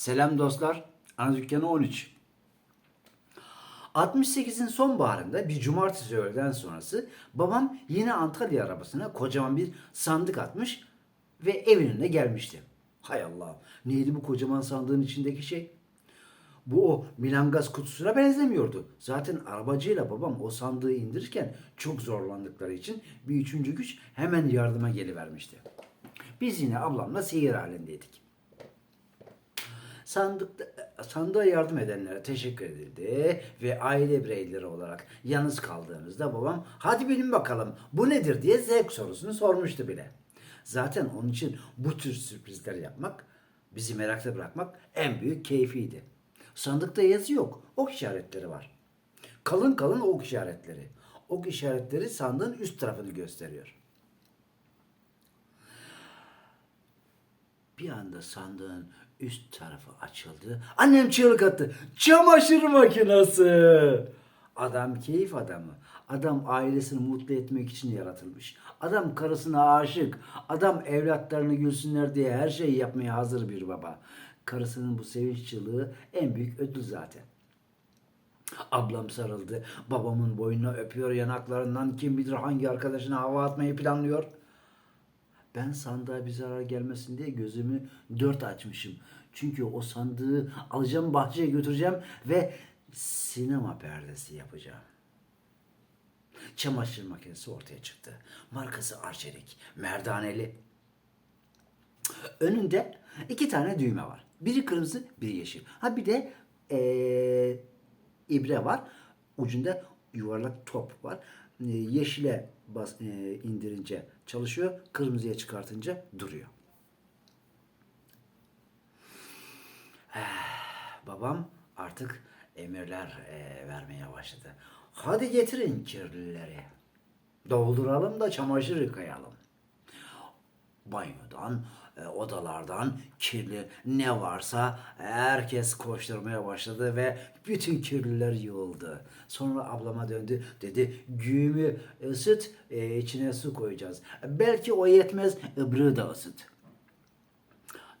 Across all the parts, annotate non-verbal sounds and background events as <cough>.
Selam dostlar. Ana Dükkanı 13. 68'in sonbaharında bir cumartesi öğleden sonrası babam yine Antalya arabasına kocaman bir sandık atmış ve evin önüne gelmişti. Hay Allah neydi bu kocaman sandığın içindeki şey? Bu o milangaz kutusuna benzemiyordu. Zaten arabacıyla babam o sandığı indirirken çok zorlandıkları için bir üçüncü güç hemen yardıma gelivermişti. Biz yine ablamla seyir halindeydik. Sandıkta, sandığa yardım edenlere teşekkür edildi ve aile bireyleri olarak yalnız kaldığımızda babam hadi bilin bakalım bu nedir diye zevk sorusunu sormuştu bile. Zaten onun için bu tür sürprizler yapmak, bizi merakta bırakmak en büyük keyfiydi. Sandıkta yazı yok, ok işaretleri var. Kalın kalın ok işaretleri. Ok işaretleri sandığın üst tarafını gösteriyor. Bir anda sandığın üst tarafı açıldı. Annem çığlık attı. Çamaşır makinesi. Adam keyif adamı. Adam ailesini mutlu etmek için yaratılmış. Adam karısına aşık. Adam evlatlarını gülsünler diye her şeyi yapmaya hazır bir baba. Karısının bu sevinç çığlığı en büyük ödül zaten. Ablam sarıldı. Babamın boynuna öpüyor yanaklarından. Kim bilir hangi arkadaşına hava atmayı planlıyor. Ben sandığa bir zarar gelmesin diye gözümü dört açmışım. Çünkü o sandığı alacağım bahçeye götüreceğim ve sinema perdesi yapacağım. Çamaşır makinesi ortaya çıktı. Markası Arçelik, merdaneli. Önünde iki tane düğme var. Biri kırmızı, biri yeşil. Ha bir de eee, ibre var. Ucunda yuvarlak top var. Eee, yeşile bas, eee, indirince çalışıyor. Kırmızıya çıkartınca duruyor. Eh, Babam artık emirler eee, vermeye başladı. Hadi getirin kirlileri. Dolduralım da çamaşır yıkayalım banyodan, e, odalardan kirli ne varsa herkes koşturmaya başladı ve bütün kirliler yığıldı. Sonra ablama döndü dedi güğümü ısıt e, içine su koyacağız. Belki o yetmez ıbrığı da ısıt.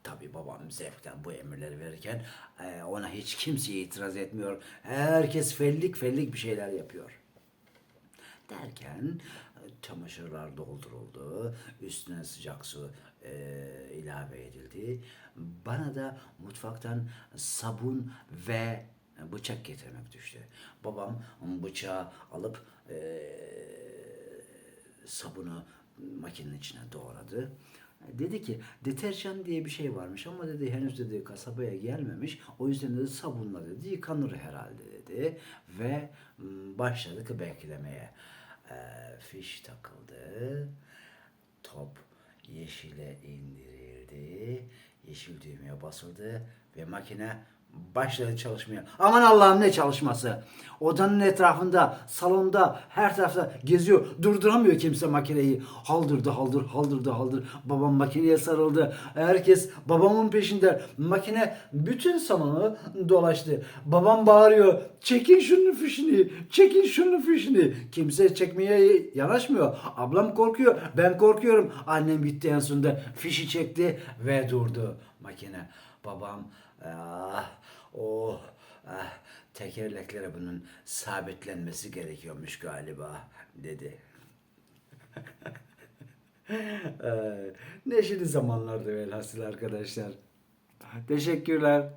Tabi babam zevkten bu emirleri verirken e, ona hiç kimse itiraz etmiyor. Herkes fellik fellik bir şeyler yapıyor. Derken çamaşırlar dolduruldu, üstüne sıcak su e, ilave edildi. Bana da mutfaktan sabun ve bıçak getirmek düştü. Babam bıçağı alıp e, sabunu makinenin içine doğradı. Dedi ki deterjan diye bir şey varmış ama dedi henüz dedi kasabaya gelmemiş. O yüzden dedi sabunla dedi yıkanır herhalde dedi. Ve mm, başladık beklemeye. Ee, fiş takıldı. Top yeşile indirildi. Yeşil düğmeye basıldı ve makine başladı çalışmaya. Aman Allah'ım ne çalışması. Odanın etrafında, salonda, her tarafta geziyor. Durduramıyor kimse makineyi. Haldırdı haldır, haldırdı haldır. Babam makineye sarıldı. Herkes babamın peşinde. Makine bütün salonu dolaştı. Babam bağırıyor. Çekin şunun fişini, çekin şunun fişini. Kimse çekmeye yanaşmıyor. Ablam korkuyor, ben korkuyorum. Annem gitti en sonunda fişi çekti ve durdu makine. Babam ah, oh, ah, tekerleklere bunun sabitlenmesi gerekiyormuş galiba dedi. <laughs> Ee, Neşeli zamanlardı velhasıl arkadaşlar. Teşekkürler.